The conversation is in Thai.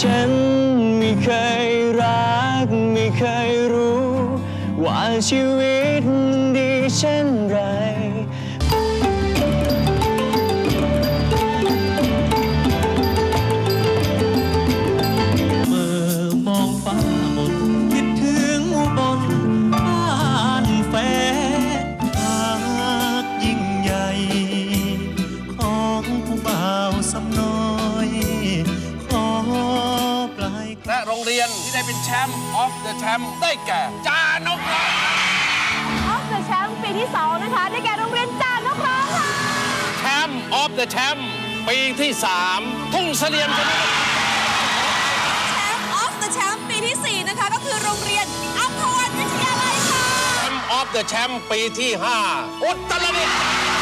ฉันไม่เคยรัก ไม่เคยรู้ ว่าชีวิตมันดีเช่น รงเรียนที่ได้เป็นแชมป์ออฟเดอะแชมป์ได้แก่จานกร้องออฟเดอะแชมป์ปีที่2นะคะ ได้แก่โรงเรียนจานกร้องค่ะ แชมป์ออฟเดอะแชมป์ปีที่3ทุ่งเสลี่ยมชนะแชมป์ออฟเดอะแชมป์ปีที่4นะคะ ก็คือโรงเรียนอัมพวันวิทยาลัยค่ะ แชมป์ออฟเดอะแชมป์ปีที่5อุตรดิตถ์